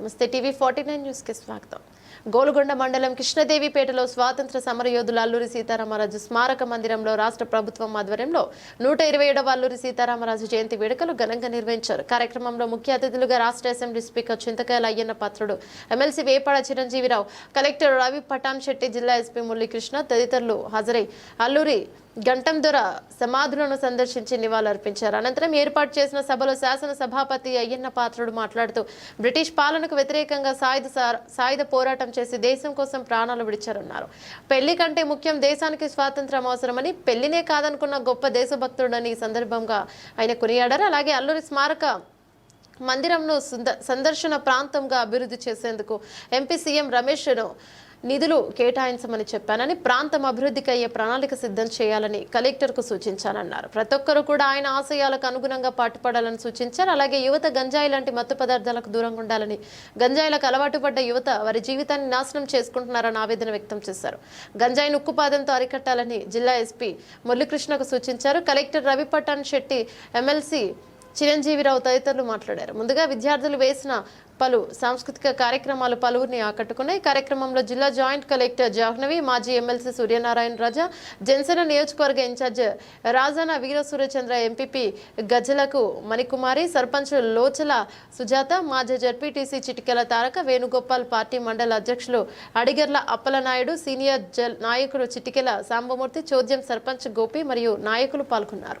నమస్తే TV forty nine న్యూస్కి స్వాగతం. గోలుగొండ మండలం కృష్ణదేవిపేటలో స్వాతంత్ర సమరయోధుల అల్లూరి సీతారామరాజు స్మారక మందిరంలో రాష్ట్ర ప్రభుత్వం ఆధ్వర్యంలో నూట ఇరవై ఏడవ అల్లూరి సీతారామరాజు జయంతి వేడుకలు ఘనంగా నిర్వహించారు. కార్యక్రమంలో ముఖ్య అతిథులుగా రాష్ట్ర అసెంబ్లీ స్పీకర్ చింతకాయల అయ్యన్న పాత్రుడు ఎమ్మెల్సీ వేపాడ చిరంజీవిరావు కలెక్టర్ రవి పటాన్ శెట్టి జిల్లా ఎస్పీ మురళీకృష్ణ తదితరులు హాజరై అల్లూరి గంటం దొర సమాధులను సందర్శించి నివాళులర్పించారు. అనంతరం ఏర్పాటు చేసిన సభలో శాసన సభాపతి అయ్యన్న పాత్రుడు మాట్లాడుతూ బ్రిటిష్ పాలనకు వ్యతిరేకంగా సాయుధ సాయుధ పోరాటం చేసి దేశం కోసం ప్రాణాలు విడిచారన్నారు. పెళ్ళి కంటే ముఖ్యం దేశానికి స్వాతంత్రం అవసరమని పెళ్ళినే కాదనుకున్న గొప్ప దేశభక్తుడని ఈ సందర్భంగా ఆయన కొనియాడారు. అలాగే అల్లూరి స్మారక మందిరంను సుంద- సందర్శన ప్రాంతంగా అభివృద్ధి చేసేందుకు ఎంపీ సీఎం రమేష్ను నిధులు కేటాయించమని చెప్పానని ప్రాంతం అభివృద్ధికి అయ్యే ప్రణాళిక సిద్ధం చేయాలని కలెక్టర్కు సూచించానన్నారు. ప్రతి ఒక్కరూ కూడా ఆయన ఆశయాలకు అనుగుణంగా పాటుపడాలని సూచించారు. అలాగే యువత గంజాయి లాంటి మత్తు పదార్థాలకు దూరంగా ఉండాలని గంజాయిలకు అలవాటు పడ్డ యువత వారి జీవితాన్ని నాశనం చేసుకుంటున్నారని ఆవేదన వ్యక్తం చేశారు. గంజాయిని ఉక్కుపాదంతో అరికట్టాలని జిల్లా ఎస్పీ మురళీకృష్ణకు సూచించారు. కలెక్టర్ రవి పటాన్ శెట్టి ఎమ్మెల్సీ చిరంజీవిరావు తదితరులు మాట్లాడారు. ముందుగా విద్యార్థులు వేసిన పలు సాంస్కృతిక కార్యక్రమాలు పలువురిని ఆకట్టుకున్నాయి. కార్యక్రమంలో జిల్లా జాయింట్ కలెక్టర్ జాహ్నవి మాజీ ఎమ్మెల్సీ సూర్యనారాయణ రాజా జనసేన నియోజకవర్గ in charge Rajana Veera Suryachandra MPP గజ్జలకు Manikumari sarpanch Lochala Sujatha మాజీ జడ్పీటీసీ చిటికెల తారక వేణుగోపాల్ పార్టీ మండల అధ్యక్షులు అడిగర్ల అప్పలనాయుడు సీనియర్ జల్ నాయకుడు చిటికెల సాంబమూర్తి చోద్యం సర్పంచ్ గోపి మరియు నాయకులు పాల్గొన్నారు.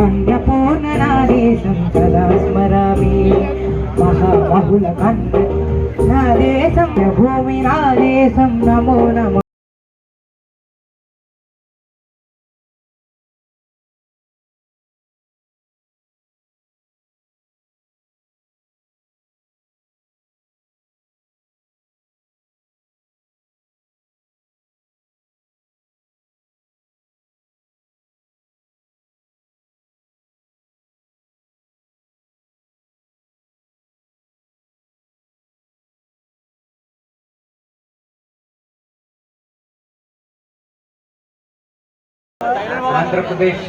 అన్నపూర్ణ నా దేశం సదా స్మరామి మహామహుల కన్న నా దేశం భూమి నా దేశం నమో నమో ఆంధ్రప్రదేశ్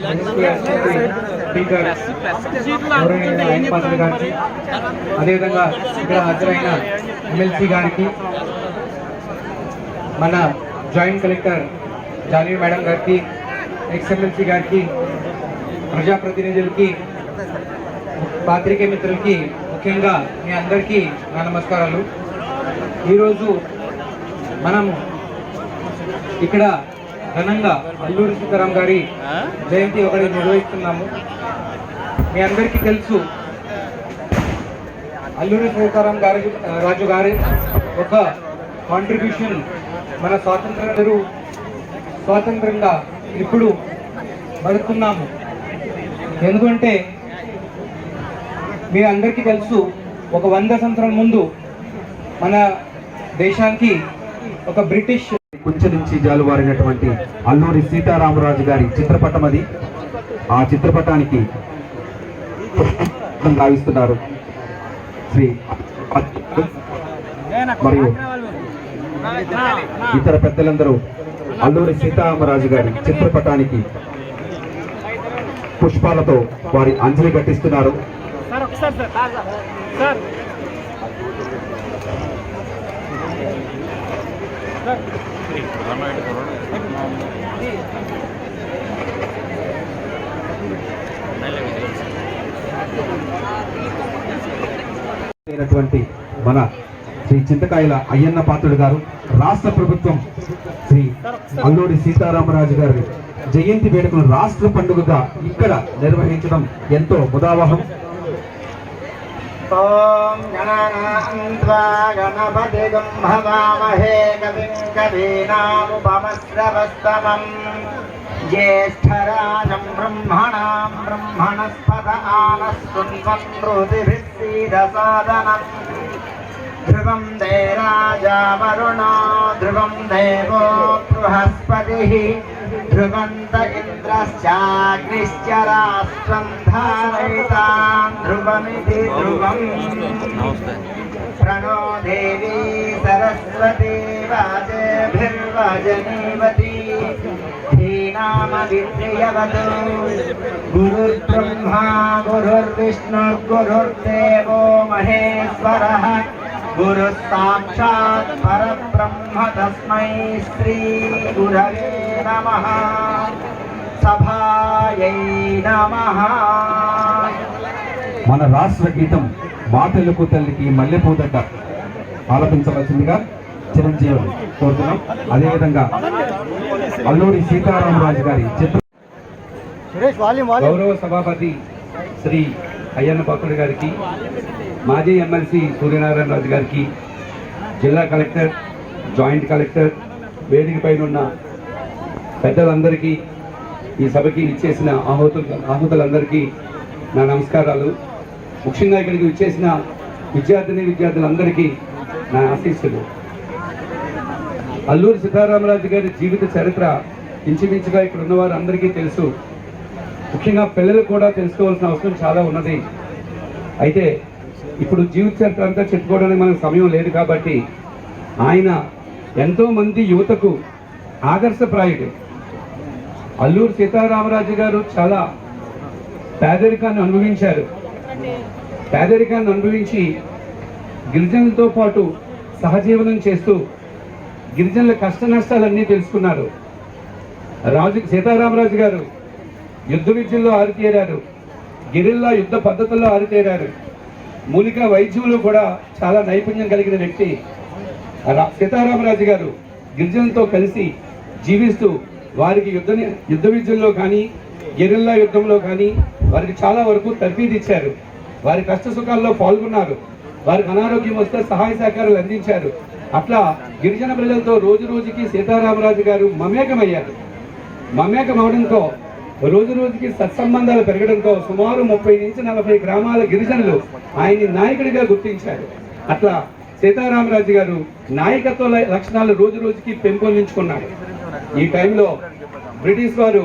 స్పీకర్ గౌరవనీయులు గారికి అదేవిధంగా ఇక్కడ హాజరైన ఎమ్మెల్సీ గారికి మన జాయింట్ కలెక్టర్ జాన్వీ మేడం గారికి ఎక్స్ ఎమ్మెల్సీ గారికి ప్రజాప్రతినిధులకి పాత్రికే మిత్రులకి ముఖ్యంగా మీ అందరికీ నా నమస్కారాలు. ఈరోజు మనము ఇక్కడ ఘనంగా అల్లూరి సీతారాం గారి జయంతి ఒకటి నిర్వహిస్తున్నాము. మీ అందరికీ తెలుసు అల్లూరి సీతారాం గారి రాజు గారి ఒక కాంట్రిబ్యూషన్ మన స్వాతంత్రం స్వాతంత్రంగా ఇప్పుడు బతుకున్నాము. ఎందుకంటే మీ అందరికీ తెలుసు ఒక వంద సంవత్సరాల ముందు మన దేశానికి ఒక బ్రిటిష్ కుంచె నుంచి జాలువారినటువంటి అల్లూరి సీతారామరాజు గారి చిత్రపటం అది. ఆ చిత్రపటానికి పుష్పం గావిస్తున్నారు. శ్రీ మరియు ఇతర పెద్దలందరూ అల్లూరి సీతారామరాజు గారి చిత్రపటానికి పుష్పాలతో వారి అంజలి ఘటిస్తున్నారు అయినటువంటి మన శ్రీ చింతకాయల అయ్యన్న పాత్రుడు గారు రాష్ట్ర ప్రభుత్వం శ్రీ అల్లూరి సీతారామరాజు గారి జయంతి వేడుకను రాష్ట్ర పండుగగా ఇక్కడ నిర్వహించడం ఎంతో ముదావహం. ॐ गणानां त्वा गणपतिगं हवामहे कविं कवीनामुपमश्रवस्तमम् ज्येष्ठराजं ब्रह्मणां ब्रह्मणस्पद आनस्तुन्वन्मृतिभिः सीदसादनम्। दे राजा वरुणो, ध्रुवं देवो बृहस्पतिः। ध्रुवन्त इन्द्रश्चाग्निश्च राष्ट्रं धारयितां ध्रुवमिति ध्रुवम्। प्रणो देवी सरस्वती वाजेभिर्वजनीवती। धीनामविद्यवतु गुरुर्ब्रह्मा गुरुर्विष्णुर्गुरुर्देवो महेश्वरः। గురు సాక్షాత్ పరబ్రహ్మ తస్మై శ్రీ గురవే నమ సభాయై నమ మన రాష్ట్ర గీతం మా తల్లికి మల్లెపూ దగ్గర ఆలపించవలసిందిగా చిరంజీవి కోరుతున్నాం. అదేవిధంగా అల్లూరి సీతారామరాజు గారి చిత్ర గౌరవ సభాపతి శ్రీ అయ్యన్న భక్తుడి గారికి మాజీ ఎమ్మెల్సీ సూర్యనారాయణ రాజు గారికి జిల్లా కలెక్టర్ జాయింట్ కలెక్టర్ వేదిక పైన ఉన్న పెద్దలందరికీ ఈ సభకి ఇచ్చేసిన ఆహుతులు ఆహుతులందరికీ నా నమస్కారాలు. ముఖ్యంగా ఇక్కడికి ఇచ్చేసిన విద్యార్థిని విద్యార్థులందరికీ నా ఆశీస్సులు. అల్లూరి సీతారామరాజు గారి జీవిత చరిత్ర ఇంచుమించుగా ఇక్కడ ఉన్న వారందరికీ తెలుసు. ముఖ్యంగా పిల్లలు కూడా తెలుసుకోవాల్సిన అవసరం చాలా ఉన్నది. అయితే ఇప్పుడు జీవిత చరిత్ర అంతా చెప్పుకోవడానికి మనకు సమయం లేదు కాబట్టి ఆయన ఎంతో మంది యువతకు ఆదర్శప్రాయుడు. అల్లూరు సీతారామరాజు గారు చాలా పేదరికాన్ని అనుభవించారు. పేదరికాన్ని అనుభవించి గిరిజనులతో పాటు సహజీవనం చేస్తూ గిరిజనుల కష్ట నష్టాలన్నీ తెలుసుకున్నారు. రాజు సీతారామరాజు గారు యుద్ధ విద్యల్లో ఆరితేరారు. గిరిల్లా యుద్ధ పద్ధతుల్లో ఆరితేరారు. మూలిక వైద్యులు కూడా చాలా నైపుణ్యం కలిగిన వ్యక్తి. రా- సీతారామరాజు గారు గిరిజనులతో కలిసి జీవిస్తూ వారికి యుద్ధ యుద్ధ విద్యల్లో కానీ గెరిల్లా యుద్ధంలో కానీ వారికి చాలా వరకు తర్ఫీదు ఇచ్చారు. వారి కష్ట సుఖాల్లో పాల్గొన్నారు. వారికి అనారోగ్యం వస్తే సహాయ సహకారాలు అందించారు. అట్లా గిరిజన ప్రజలతో రోజు రోజుకి సీతారామరాజు గారు మమేకమయ్యారు. మమేకం అవడంతో రోజు రోజుకి సత్సంబంధాలు పెరగడంతో సుమారు ముప్పై నుంచి నలభై గ్రామాల గిరిజనులు ఆయన్ని నాయకుడిగా గుర్తించారు. అట్లా సీతారామరాజు గారు నాయకత్వ లక్షణాలు రోజు రోజుకి పెంపొందించుకున్నారు. ఈ టైంలో బ్రిటిష్ వారు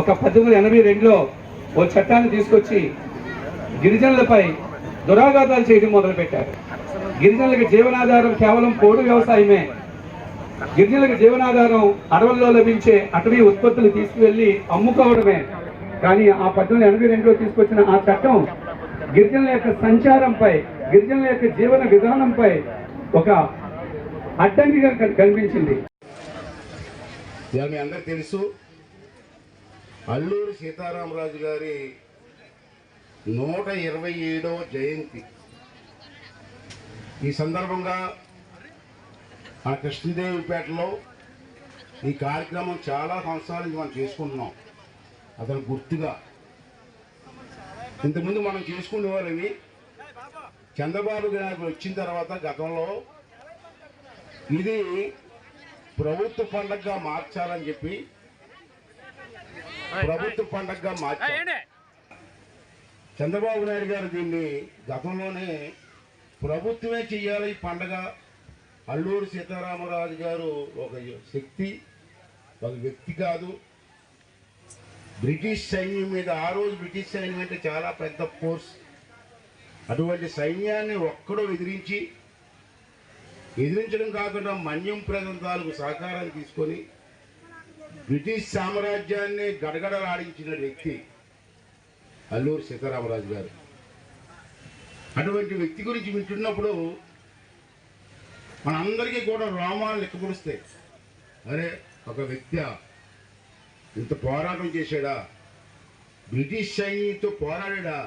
ఒక పద్దెనిమిది ఎనభై రెండులో ఓ చట్టాన్ని తీసుకొచ్చి గిరిజనులపై దురాఘాతాలు చేయడం మొదలుపెట్టారు. గిరిజనులకు జీవనాధారం కేవలం పోడు వ్యవసాయమే గిరిజనులకు జీవనాధారం అడవుల్లో లభించే అటవీ ఉత్పత్తులు తీసుకువెళ్ళి అమ్ముకోవడమే. కానీ ఆ పద్దెనిమిది ఎనభై రెండులో తీసుకొచ్చిన ఆ చట్టం గిరిజనుల యొక్క సంచారంపై గిరిజనుల యొక్క జీవన విధానంపై ఒక అడ్డంకిగా కనిపించింది. మీ అందరికి తెలుసు అల్లూరి సీతారామరాజు గారి నూట ఇరవై ఏడవ జయంతి. ఈ సందర్భంగా మన కృష్ణదేవిపేటలో ఈ కార్యక్రమం చాలా సంవత్సరాల నుంచి మనం చేసుకుంటున్నాం. అతను గుర్తుగా. ఇంతకుముందు మనం చేసుకునేవాళ్ళవి చంద్రబాబు గారు వచ్చిన తర్వాత గతంలో ఇది ప్రభుత్వ పండగగా మార్చాలని చెప్పి ప్రభుత్వ పండగగా మార్చారు చంద్రబాబు నాయుడు గారు దీన్ని గతంలోనే ప్రభుత్వమే చెయ్యాలి ఈ పండగ అల్లూరి సీతారామరాజు గారు ఒక శక్తి ఒక వ్యక్తి కాదు. బ్రిటిష్ సైన్యం మీద ఆ రోజు బ్రిటిష్ సైన్యం అంటే చాలా పెద్ద ఫోర్స్. అటువంటి సైన్యాన్ని ఒక్కడో ఎదిరించి ఎదిరించడం కాకుండా మన్యం ప్రాంతాలకు సహకారం తీసుకొని బ్రిటిష్ సామ్రాజ్యాన్ని గడగడలాడించిన వ్యక్తి అల్లూరి సీతారామరాజు గారు. అటువంటి వ్యక్తి గురించి వింటున్నప్పుడు మనందరికీ కూడా రోమాలు లెక్కపరుస్తాయి. అరే ఒక వ్యక్తి ఇంత పోరాటం చేశాడా? బ్రిటిష్ సైన్యంతో పోరాడా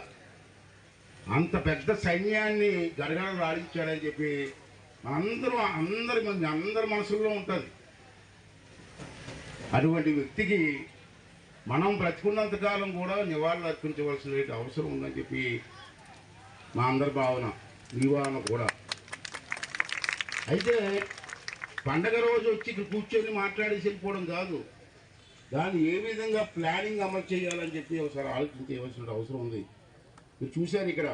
అంత పెద్ద సైన్యాన్ని గడగడ రాడించాడని చెప్పి మనందరూ అందరి మంది అందరి మనసుల్లో ఉంటుంది. అటువంటి వ్యక్తికి మనం బ్రతికున్నంత కాలం కూడా నివాళులు అర్పించవలసిన అవసరం ఉందని చెప్పి మా అందరి భావన మీ భావన కూడా. అయితే పండగ రోజు వచ్చి కూర్చొని మాట్లాడేసి వెళ్ళిపోవడం కాదు. దాన్ని ఏ విధంగా ప్లానింగ్ అమలు చేయాలని చెప్పి ఒకసారి ఆలోచించవలసిన అవసరం ఉంది. మీరు చూశారు ఇక్కడ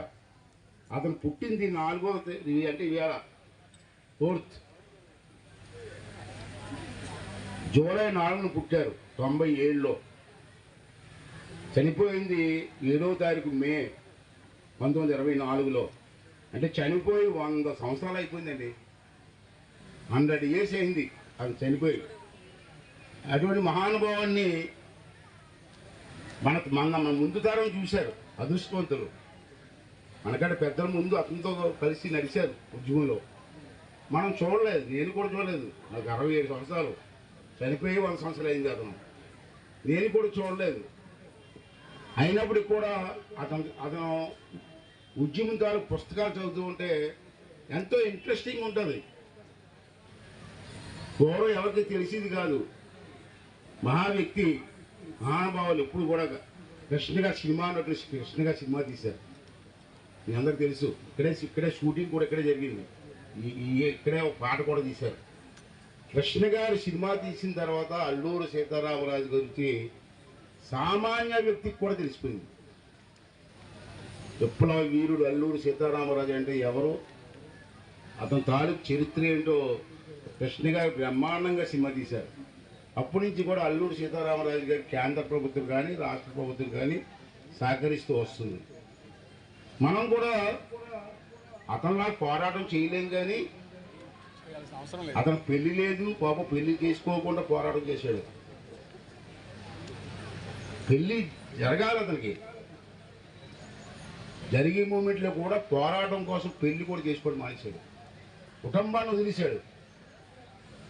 అతను పుట్టింది నాలుగో అంటే ఇవాళ ఫోర్త్. జూలై నాలుగున పుట్టారు తొంభై ఏడులో చనిపోయింది ఏడవ తారీఖు మే పంతొమ్మిది ఇరవై నాలుగులో. అంటే చనిపోయి వంద సంవత్సరాలు అయిపోయిందండి. హండ్రెడ్ ఇయర్స్ అయింది అది చనిపోయి. అటువంటి మహానుభావాన్ని మన మన మన ముందు తరం చూశారు అదృష్టవంతులు. మనకంటే పెద్దల ముందు అతనితో కలిసి నడిచారు ఉద్యమంలో. మనం చూడలేదు నేను కూడా చూడలేదు. నాకు అరవై ఏడు సంవత్సరాలు. చనిపోయి వంద సంవత్సరాలు అయింది అతను. నేను కూడా చూడలేదు. అయినప్పటికి కూడా అతను అతను ఉద్యమం తాలూకు పుస్తకాలు చదువుతూ ఉంటే ఎంతో ఇంట్రెస్టింగ్ ఉంటుంది. పూర్వం ఎవరికి తెలిసింది కాదు. మహా వ్యక్తి మహానుభావులు ఎప్పుడు కూడా కృష్ణగా సినిమా అన్నట్టు కృష్ణగా సినిమా తీశారు. మీ అందరికి తెలుసు ఇక్కడే ఇక్కడే షూటింగ్ కూడా ఇక్కడే జరిగింది. ఈ ఇక్కడే ఒక పాట కూడా తీశారు. కృష్ణ గారు సినిమా తీసిన తర్వాత అల్లూరు సీతారామరాజు గురించి సామాన్య వ్యక్తికి కూడా తెలిసిపోయింది. విప్లవ వీరుడు అల్లూరు సీతారామరాజు అంటే ఎవరు? అతని తాలూకు చరిత్ర ఏంటో కృష్ణ గారు బ్రహ్మాండంగా సినిమా తీశారు. అప్పటి నుంచి కూడా అల్లూరు సీతారామరాజు గారి కేంద్ర ప్రభుత్వం కానీ రాష్ట్ర ప్రభుత్వం కానీ సహకరిస్తూ వస్తుంది. మనం కూడా అతనిలా పోరాటం చేయలేం కానీ అతను పెళ్ళి లేదు పాప పెళ్ళి చేసుకోకుండా పోరాటం చేశాడు. పెళ్ళి జరగాలి అతనికి. జరిగే మూమెంట్లో కూడా పోరాటం కోసం పెళ్ళి కూడా చేసుకోవడం మానేశాడు. కుటుంబాన్ని వదిలేశాడు.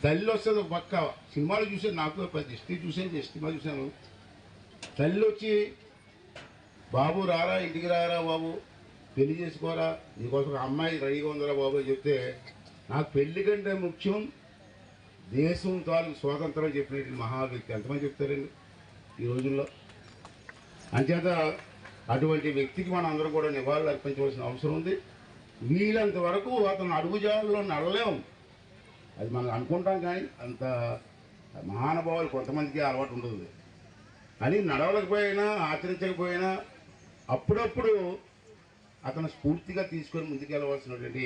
తల్లి వస్తుంది పక్క. సినిమాలు చూసే నాకు పది హిస్టరీ చూసాను సినిమా చూశాను. తల్లి వచ్చి బాబు రారా ఇంటికి రారా బాబు? పెళ్ళి చేసుకోరా? నీకోసం అమ్మాయి రెడీగా ఉందిరా బాబు అని చెప్తే నాకు పెళ్ళి కంటే ముఖ్యం దేశం తాలూకు స్వాతంత్రం చెప్పినటువంటి మహా వ్యక్తి ఎంతమంది చెప్తారండి ఈ రోజుల్లో. అంచేత అటువంటి వ్యక్తికి మనం అందరం కూడా నివాళులు అర్పించవలసిన అవసరం ఉంది. వీలంత వరకు అతను అడుగుజాడలో నడలేము. అది మనం అనుకుంటాం కానీ అంత మహానుభావులు కొంతమందికి అలవాటు ఉంటుంది అని నడవలేకపోయినా ఆచరించకపోయినా అప్పుడప్పుడు అతను స్ఫూర్తిగా తీసుకొని ముందుకెళ్ళవలసినటువంటి